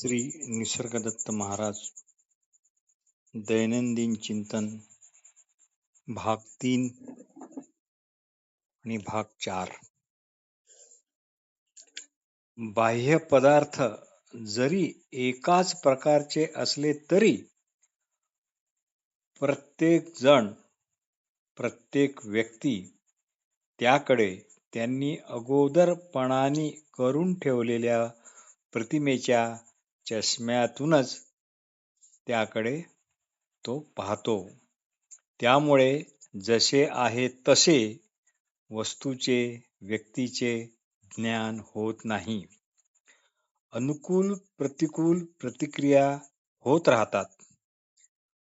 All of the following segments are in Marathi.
श्री निसर्गदत्त महाराज दैनंदिन चिंतन भाग तीन आणि भाग चार. बाह्य पदार्थ जरी एकाच प्रकारचे असले तरी प्रत्येक जण प्रत्येक व्यक्ती त्याकडे त्यांनी अगोदरपणाने करून ठेवलेल्या प्रतिमेच्या चष्म्यातूनच त्याकडे तो पाहतो. त्यामुळे जसे आहे तसे वस्तूचे व्यक्तीचे ज्ञान होत नाही. अनुकूल प्रतिकूल प्रतिक्रिया होत राहतात.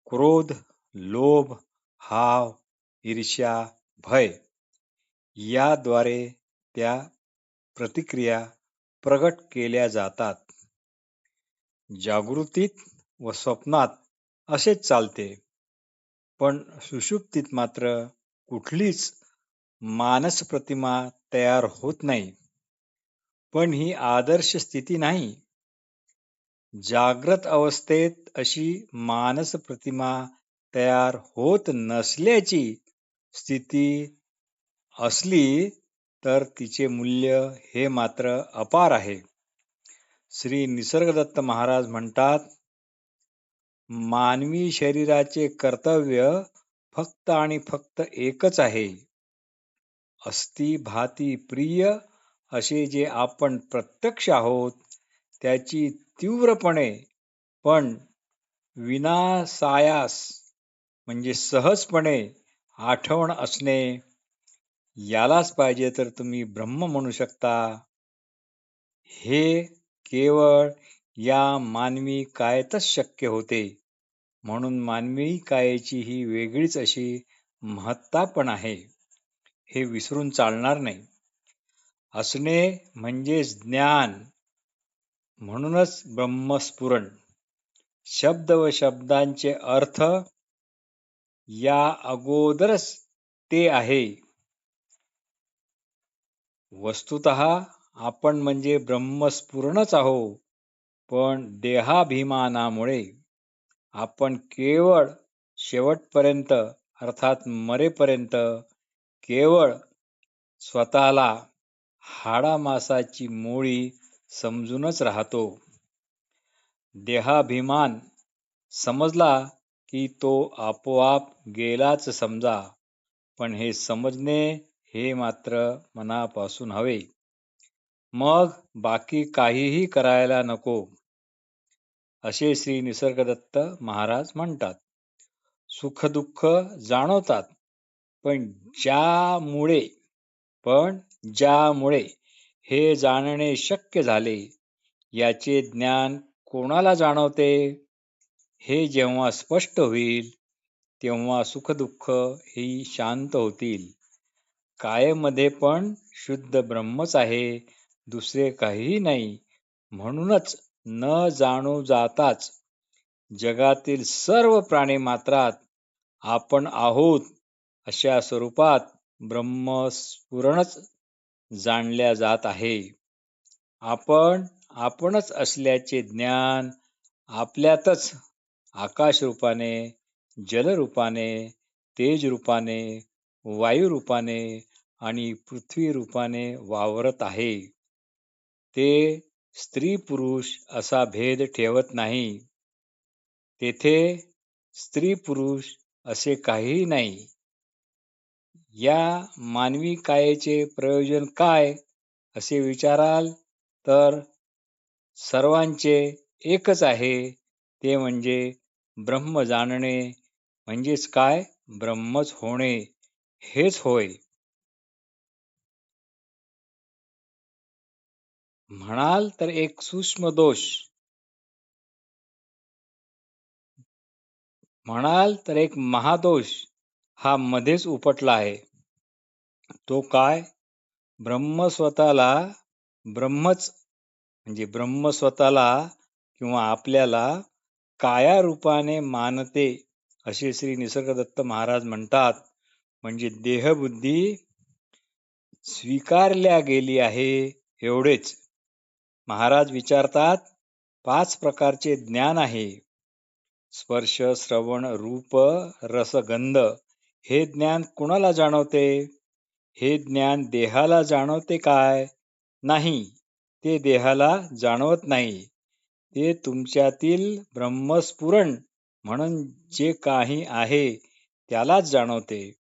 क्रोध लोभ हाव ईर्ष्या भय याद्वारे त्या प्रतिक्रिया प्रगट केल्या जातात. जागृतीत व स्वप्नात असेच चालते. पण सुषुप्तीत मात्र कुठलीच मानस प्रतिमा तयार होत नाही. पण ही आदर्श स्थिती नाही. जाग्रत अवस्थेत अशी मानस प्रतिमा तयार होत नसल्याची स्थिती असली तर तिचे मूल्य हे मात्र अपार आहे. श्री निसर्गदत्त महाराज म्हणतात मानवी शरीराचे कर्तव्य फक्त आणि फक्त एकच आहे. अस्ति भाती प्रिय असे जे आपण प्रत्यक्ष आहोत त्याची तीव्रपणे पण विनासायास म्हणजे सहजपणे आठवण असणे यालाच पाहिजे तर तुम्ही ब्रह्म म्हणू शकता. हे केवळ या मानवी कायतच शक्य होते. म्हणून मानवी कायेची ही वेगळीच अशी महत्ता पण आहे. हे विसरून चालणार नाही. असणे म्हणजेच ज्ञान. म्हणूनच ब्रह्मस्फुरण. शब्द व शब्दांचे अर्थ या अगोदरच ते आहे. वस्तुत आपण म्हणजे ब्रह्मस्फुरणच आहो. पण देहाभिमानामुळे आपण केवळ शेवटपर्यंत अर्थात मरेपर्यंत केवळ स्वतःला हाडामासाची मोळी समजूनच राहतो. देहाभिमान समजला की तो आपोआप गेलाच समजा पण हे समजणे हे मात्र मनापासून हवे. मग बाकी काहीही करायला नको असे श्री निसर्गदत्त महाराज म्हणतात. सुखदुःख जाणवतात पण ज्यामुळे पण ज्यामुळे हे जाणणे शक्य झाले याचे ज्ञान कोणाला जाणवते? हे जेव्हा स्पष्ट होईल तेव्हा सुखदुःख ही शांत होतील. कायमध्ये पण शुद्ध ब्रह्मच आहे दुसरे काहीही नाही. म्हणूनच न जाणू जाताच जगातील सर्व प्राणी मात्रात आपण आहोत अशा स्वरूपात ब्रह्मस्फुरणच जाणल्या जात आहे. आपण आपणच असल्याचे ज्ञान आपल्यातच आकाश रूपाने जलरूपाने तेजरूपाने वायुरूपाने आणि पृथ्वी रूपाने वावरत आहे. ते स्त्री पुरुष असा भेद ठेवत नाही. तेथे स्त्री पुरुष असे काहीही नाही. या मानवी कायेचे प्रयोजन काय असे विचाराल तर सर्वांचे एकच आहे ते म्हणजे ब्रह्म जाणणे म्हणजेच काय ब्रह्मच होणे हेच होय. म्हणाल तर एक सूक्ष्म दोष. म्हणाल तर एक महादोष हा मध्येच उपटला आहे. तो काय? ब्रह्म स्वतःला ब्रह्मच म्हणजे ब्रह्म स्वतःला किंवा आपल्याला काया रूपाने मानते असे श्री निसर्गदत्त महाराज म्हणतात. म्हणजे देहबुद्धी स्वीकारल्या गेली आहे एवढेच. महाराज विचारतात पाच प्रकारचे ज्ञान आहे. स्पर्श श्रवण रूप रसगंध हे ज्ञान कुणाला जाणवते? हे ज्ञान देहाला जाणवते काय? नाही ते देहाला जाणवत नाही. ते तुमच्यातील ब्रह्मस्फुरण म्हणून जे काही आहे त्यालाच जाणवते.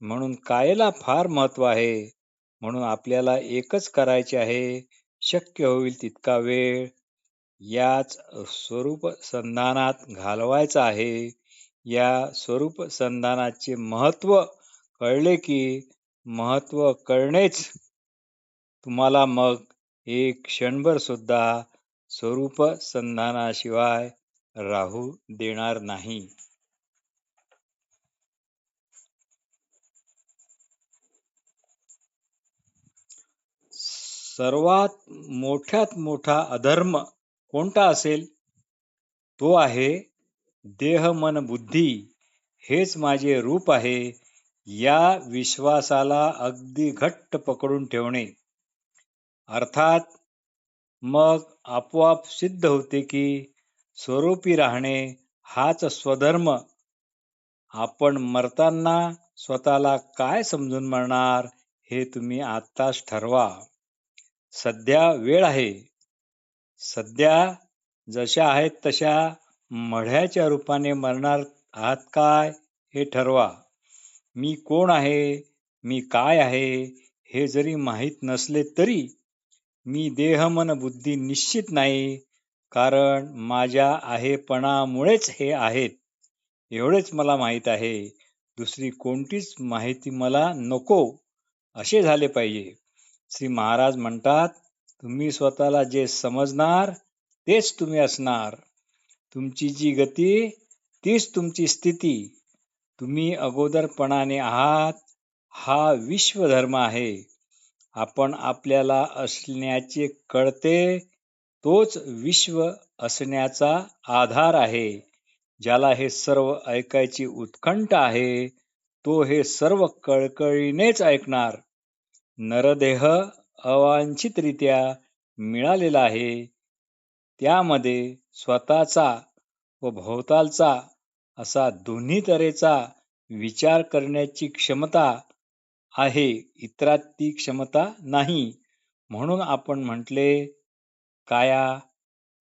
म्हणून कायला फार महत्त्व आहे. म्हणून आपल्याला एकच करायचे आहे शक्य होईल तितका वेळ याच स्वरूप संधानात घालवायचा आहे. या स्वरूप संधानाचे महत्त्व कळले की महत्त्व कळणेच. तुम्हाला मग एक क्षणभर सुद्धा स्वरूप संधानाशिवाय राहू देणार नाही. सर्वात मोठ्यात मोठा अधर्म कोणता असेल? तो आहे देह मन बुद्धी. हेच माझे रूप आहे या विश्वासाला अगदी घट्ट पकडून ठेवणे. अर्थात मग आपोआप सिद्ध होते की स्वरूपी राहणे हाच स्वधर्म. आपण मरताना स्वतःला काय समजून मरणार हे तुम्ही आत्ताच ठरवा. सध्या वेळ आहे. सध्या जशा आहेत तशा मढ्याच्या रूपाने मरणार आहात काय हे ठरवा. मी कोण आहे? मी काय आहे? हे जरी माहीत नसले तरी मी देह मन बुद्धी निश्चित नाही. कारण माझ्या आहेपणामुळेच हे आहेत. एवढेच मला माहीत आहे. दुसरी कोणतीच माहिती मला नको. असे झाले पाहिजे. श्री महाराज म्हणतात तुम्ही स्वतःला जे समजणार तेच तुम्ही असणार. तुमची जी गती तीच तुमची स्थिती. तुम्ही अगोदरपणाने आहात हा विश्वधर्म आहे. आपण आपल्याला असण्याचे कळते तोच विश्व असण्याचा आधार आहे. ज्याला हे सर्व ऐकायची उत्कंठ आहे तो हे सर्व कळकळीनेच ऐकणार. नरदेह अवांछितरित्या मिळालेला आहे. त्यामध्ये स्वतःचा व भोवतालचा असा दोन्ही तऱ्हेचा विचार करण्याची क्षमता आहे इतरात ती क्षमता नाही. म्हणून आपण म्हटले काया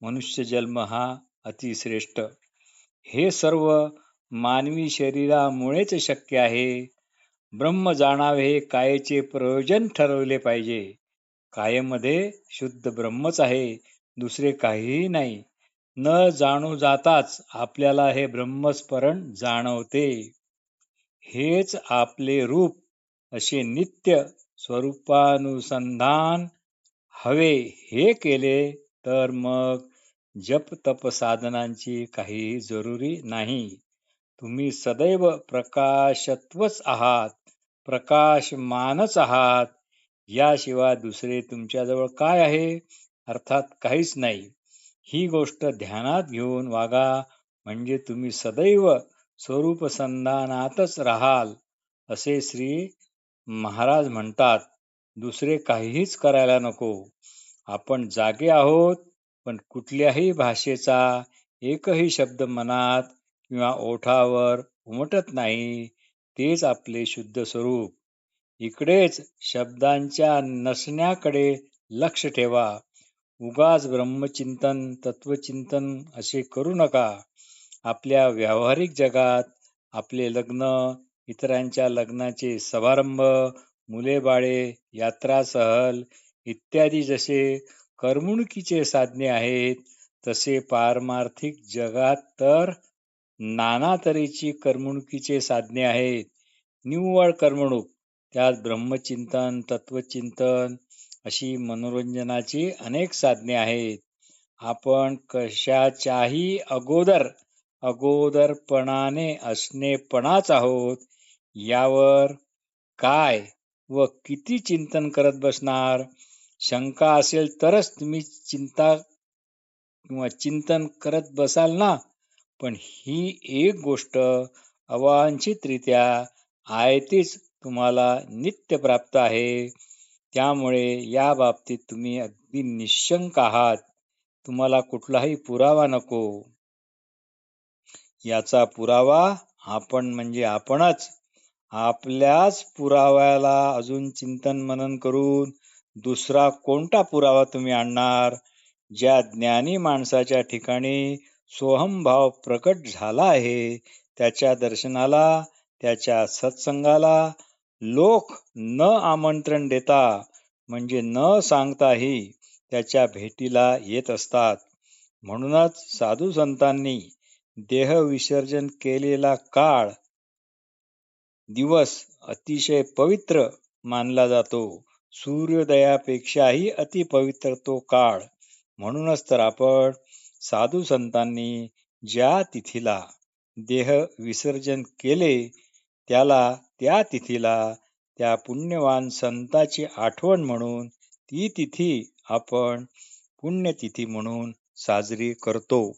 मनुष्य जन्म हा अतिश्रेष्ठ. हे सर्व मानवी शरीरामुळेच शक्य आहे. ब्रह्म जाणावे हे कायेचे प्रयोजन ठरवले पाहिजे. कायेमध्ये शुद्ध ब्रह्मच आहे दुसरे काहीही नाही. न जाणू जाताच आपल्याला हे ब्रह्मस्मरण जाणवते. हेच आपले रूप असे नित्य स्वरूपानुसंधान हवे हे केले तर मग जप तप साधनांची काही जरुरी नाही. तुम्ही सदैव प्रकाशत्वच आहात प्रकाशमानच आहात. याशिवाय दुसरे तुमच्याजवळ काय आहे? अर्थात काहीच नाही. ही गोष्ट ध्यानात घेऊन वागा म्हणजे तुम्ही सदैव स्वरूप संधानातच राहाल असे श्री महाराज म्हणतात. दुसरे काहीच करायला नको. आपण जागे आहोत पण कुठल्याही भाषेचा एकही शब्द मनात किंवा ओठावर उमटत नाही तेच आपले शुद्ध स्वरूप. इकडेच शब्दांच्या नसण्याकडे लक्ष ठेवा. उगाच ब्रह्मचिंतन तत्वचिंतन असे करू नका. आपल्या व्यावहारिक जगात आपले लग्न इतरांच्या लग्नाचे समारंभ मुले बाळे यात्रा सहल इत्यादी जसे करमणुकीचे साधने आहेत तसे पारमार्थिक जगात तर नाना तऱ्हेची करमणुकीचे साधने आहेत. निव्वळ करमणूक त्यात ब्रह्मचिंतन तत्वचिंतन अशी मनोरंजनाची अनेक साधने आहेत. आपण कशाच्याही अगोदर अगोदरपणाने असणेपणाच आहोत. यावर काय व किती चिंतन करत बसणार? शंका असेल तरच तुम्ही चिंता किंवा चिंतन करत बसाल ना? पण ही एक गोष्ट अवांछितरित्या आयतीच तुम्हाला नित्य प्राप्त आहे. त्यामुळे या बाबतीत तुम्ही अगदी निशंक आहात. तुम्हाला कुठलाही पुरावा नको. याचा पुरावा आपण म्हणजे आपणच. आपल्याच पुराव्याला अजून चिंतन मनन करून दुसरा कोणता पुरावा तुम्ही आणणार? ज्या ज्ञानी माणसाच्या ठिकाणी सोहमभाव प्रकट झाला आहे. त्याच्या दर्शनाला त्याच्या सत्संगाला लोक न आमंत्रण देता म्हणजे न सांगताही त्याच्या भेटीला येत असतात. म्हणूनच साधू संतांनी देह विसर्जन केलेला काळ दिवस अतिशय पवित्र मानला जातो. सूर्योदयापेक्षाही अतिपवित्र तो काळ. म्हणूनच तर आपण साधू संतांनी ज्या तिथीला देह विसर्जन केले त्याला त्या तिथीला त्या पुण्यवान संताची आठवण म्हणून ती तिथी आपण पुण्यतिथी म्हणून साजरी करतो.